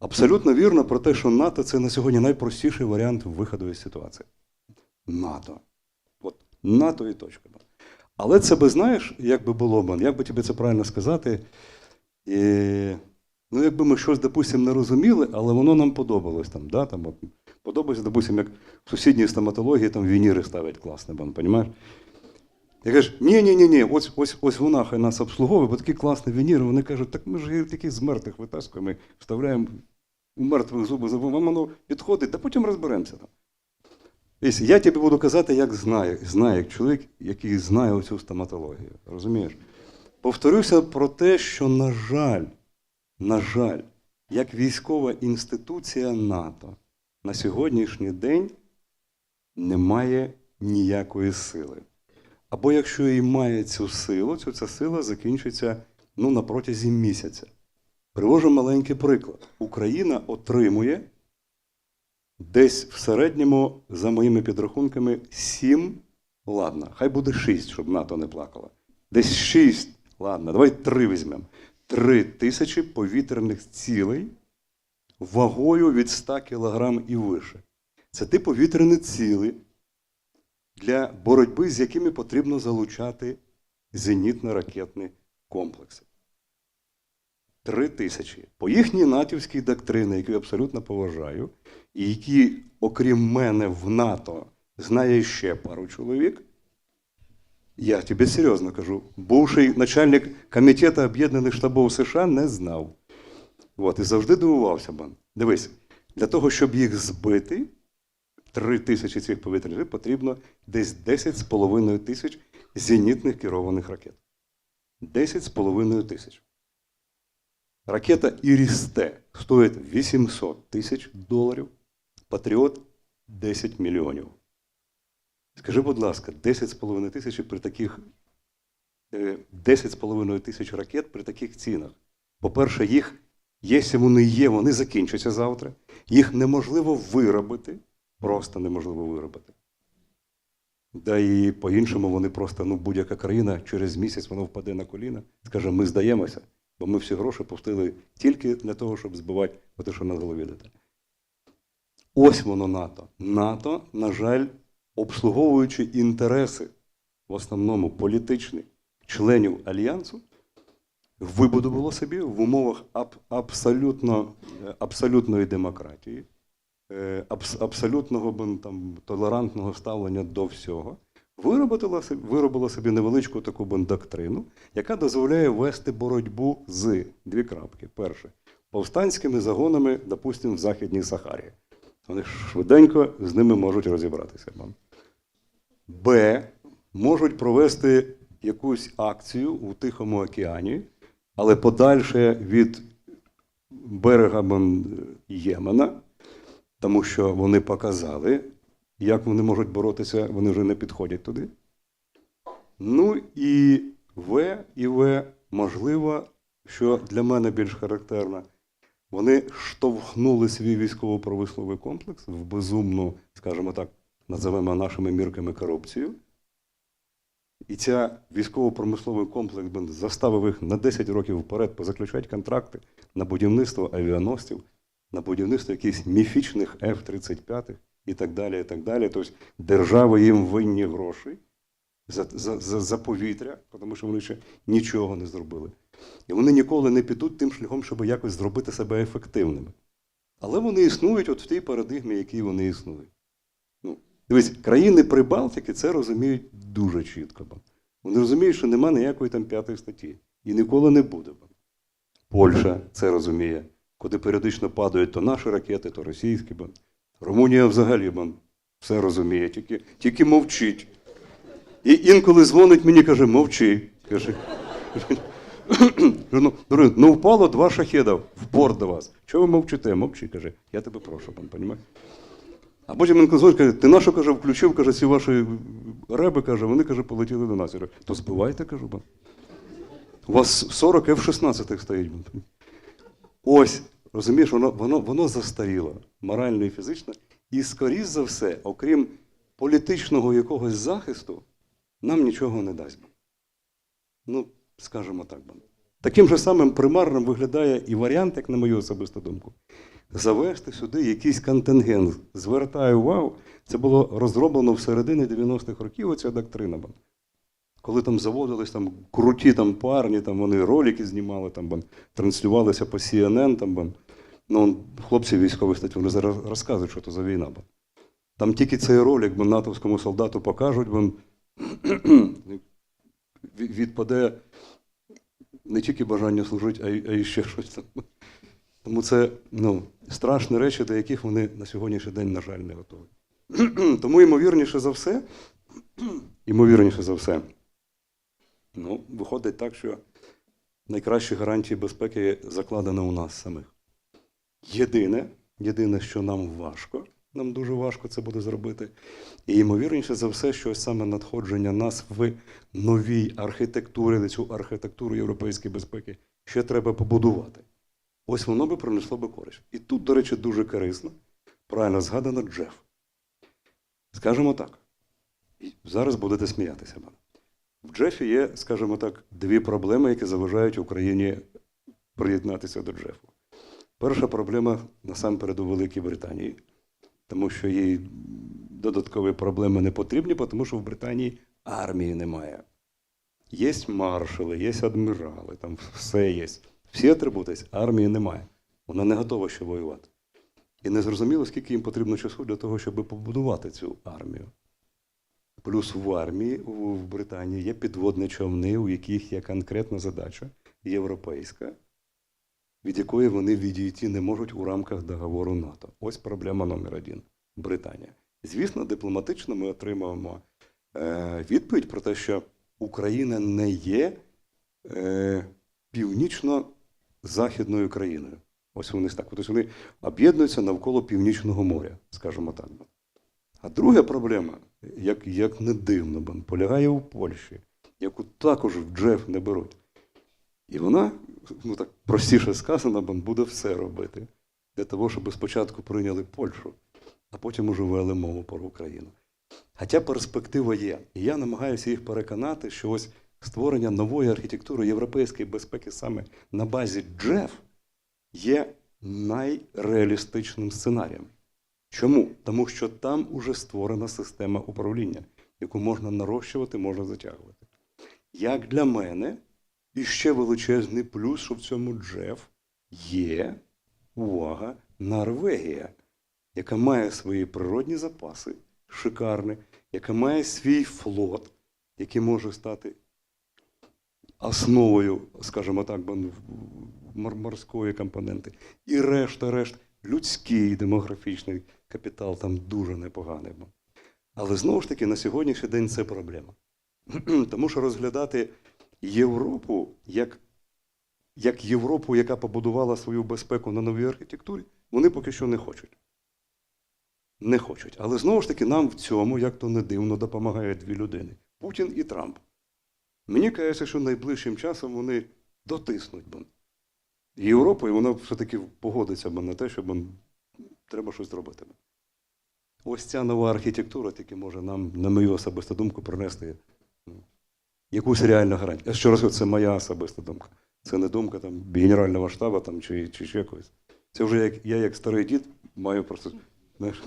Абсолютно вірно про те, що НАТО це на сьогодні найпростіший варіант виходу із ситуації. НАТО. От НАТО і точка. Але це би знаєш, як би було б, як би тобі це правильно сказати. І, ну, якби ми щось, допустимо, не розуміли, але воно нам подобалось там. Да? там подобається, допустимо, як в сусідній стоматології там вініри ставлять класне, бан, понімаєш? Я кажу, ні, ні, ось, ось, ось вона хай нас обслуговує, бо такі класні вініри. Вони кажуть, так ми ж такі з мертвих витаскуємо, вставляємо у мертвих зуби, вам воно підходить, та потім розберемося там. Я тобі буду казати, як знаю, знаю, як чоловік, який знає оцю стоматологію. Розумієш? Повторюся про те, що, на жаль, на жаль, як військова інституція НАТО на сьогоднішній день не має ніякої сили. Або якщо і має цю силу, то ця сила закінчиться ну, на протязі місяця. Привожу маленький приклад. Україна отримує десь в середньому, за моїми підрахунками, 7, ладно, хай буде 6, щоб НАТО не плакало. Десь 6, ладно, давай 3 візьмемо. 3 тисячі повітряних цілей вагою від 100 кг і вище. Це ті повітряні цілі, для боротьби з якими потрібно залучати зенітно-ракетні комплекси. Три тисячі. По їхній натівській доктрині, яку я абсолютно поважаю, і які, окрім мене, в НАТО знає ще пару чоловік, я тобі серйозно кажу, бувший начальник Комітету Об'єднаних штабів США не знав. От, і завжди дивувався бан. Дивись, для того, щоб їх збити, три тисячі цих повітряних сил, потрібно десь 10,5 тисяч зенітних керованих ракет. 10,5 тисяч. Ракета Ірісте стоїть 800 тисяч доларів, Патріот 10 мільйонів. Скажи, будь ласка, 10,5 тисяч при таких е, 10,5 тисяч ракет при таких цінах. По-перше, їх, якщо вони є, вони закінчаться завтра. Їх неможливо виробити, просто неможливо виробити. Да і по-іншому вони просто, ну, будь-яка країна через місяць воно впаде на коліна, і скаже, ми здаємося, бо ми всі гроші пустили тільки для того, щоб збивати те, що на голові летить. Ось воно НАТО. НАТО, на жаль, обслуговуючи інтереси, в основному політичні членів Альянсу, вибудувало собі в умовах аб- абсолютно, е, абсолютної демократії, абсолютного там, толерантного ставлення до всього, виробила, виробила собі невеличку таку б, доктрину, яка дозволяє вести боротьбу з дві крапки. Перше, повстанськими загонами, допустимо, в Західній Сахарі. Вони швиденько з ними можуть розібратися. Б. Можуть провести якусь акцію у Тихому океані, але подальше від берега Ємена, тому що вони показали, як вони можуть боротися, вони вже не підходять туди. Ну і В і В, можливо, що для мене більш характерно, вони штовхнули свій військово-промисловий комплекс в безумну, скажімо так, називаємо нашими мірками корупцію. І ця військово-промисловий комплекс заставив їх на 10 років вперед позаключати контракти на будівництво авіаносців, на будівництво якихось міфічних F-35 і так далі. і так далі. Тобто держави їм винні гроші за, за, за, за повітря, тому що вони ще нічого не зробили. І вони ніколи не підуть тим шляхом, щоб якось зробити себе ефективними. Але вони існують от в тій парадигмі, якій вони існують. Ну, дивись, країни Прибалтики це розуміють дуже чітко. Вони розуміють, що нема ніякої там п'ятої статті. І ніколи не буде. Польща це розуміє, куди періодично падають то наші ракети, то російські. Румунія взагалі все розуміє, тільки, тільки мовчить. І інколи дзвонить мені, каже, мовчи. Каже, ну, ну впало два шахеда в порт до вас. Чого ви мовчите? Мовчи, каже, я тебе прошу, пан, понімаєш? А потім він дзвонить, каже, ти на що, каже, включив, каже, ці ваші реби, каже, вони, каже, полетіли до нас. Я кажу, то збивайте, кажу, пан. У вас 40 F-16 стоїть. Ось, розумієш, воно, воно, воно застаріло, морально і фізично. І, скоріш за все, окрім політичного якогось захисту, нам нічого не дасть. Ну, скажімо так. Таким же самим примарним виглядає і варіант, як на мою особисту думку, завести сюди якийсь контингент. Звертаю увагу, це було розроблено в середині 90-х років, оця доктрина. Коли там заводились там круті там парні, там вони ролики знімали, там бо, транслювалися по CNN, там, бо. ну, хлопці військові статті, вони зараз розказують, що це за війна. Бо. Там тільки цей ролик бо, натовському солдату покажуть, від- відпаде не тільки бажання служити, а й, а й ще щось там. Тому це ну, страшні речі, до яких вони на сьогоднішній день, на жаль, не готові. Тому, ймовірніше за все, ймовірніше за все, ну, виходить так, що найкращі гарантії безпеки закладено у нас самих. Єдине, єдине, що нам важко, нам дуже важко це буде зробити. І ймовірніше за все, що ось саме надходження нас в новій архітектурі, цю архітектуру європейської безпеки ще треба побудувати. Ось воно би принесло би користь. І тут, до речі, дуже корисно, правильно згадано Джеф. Скажемо так. Зараз будете сміятися. мене. В Джефі є, скажімо так, дві проблеми, які заважають Україні приєднатися до Джефу. Перша проблема насамперед у Великій Британії, тому що їй додаткові проблеми не потрібні, тому що в Британії армії немає. Є маршали, є адмірали, там все є. Всі атрибути, армії немає. Вона не готова ще воювати. І не зрозуміло, скільки їм потрібно часу для того, щоб побудувати цю армію. Плюс в армії в Британії є підводні човни, у яких є конкретна задача європейська, від якої вони відійти не можуть у рамках договору НАТО. Ось проблема номер один Британія. Звісно, дипломатично ми отримуємо е, відповідь про те, що Україна не є е, північно-західною країною. Ось вони так. Тобто вони об'єднуються навколо Північного моря, скажімо так. А друга проблема, як, як не дивно, полягає у Польщі, яку також в Джеф не беруть. І вона, ну так простіше сказано, буде все робити для того, щоб спочатку прийняли Польщу, а потім уже вели мову про Україну. Хоча перспектива є. І я намагаюся їх переконати, що ось створення нової архітектури європейської безпеки саме на базі Джеф є найреалістичним сценарієм. Чому? Тому що там уже створена система управління, яку можна нарощувати, можна затягувати. Як для мене, і ще величезний плюс, що в цьому Джеф є увага, Норвегія, яка має свої природні запаси, шикарні, яка має свій флот, який може стати основою, скажімо так, морської компоненти. І решта, решта, людський демографічний капітал там дуже непоганий. був. Але знову ж таки, на сьогоднішній день це проблема. Тому що розглядати Європу як, як Європу, яка побудувала свою безпеку на новій архітектурі, вони поки що не хочуть. Не хочуть. Але знову ж таки, нам в цьому, як то не дивно, допомагають дві людини Путін і Трамп. Мені кажеться, що найближчим часом вони дотиснуть Європу, і вона все-таки погодиться на те, що треба щось зробити. Ось ця нова архітектура тільки може нам, на мою особисту думку, принести ну, якусь реальну гарантію. Ще раз це моя особиста думка. Це не думка там, Генерального штабу там, чи, чи ще когось. Це вже як, я, як старий дід, маю просто знаєш,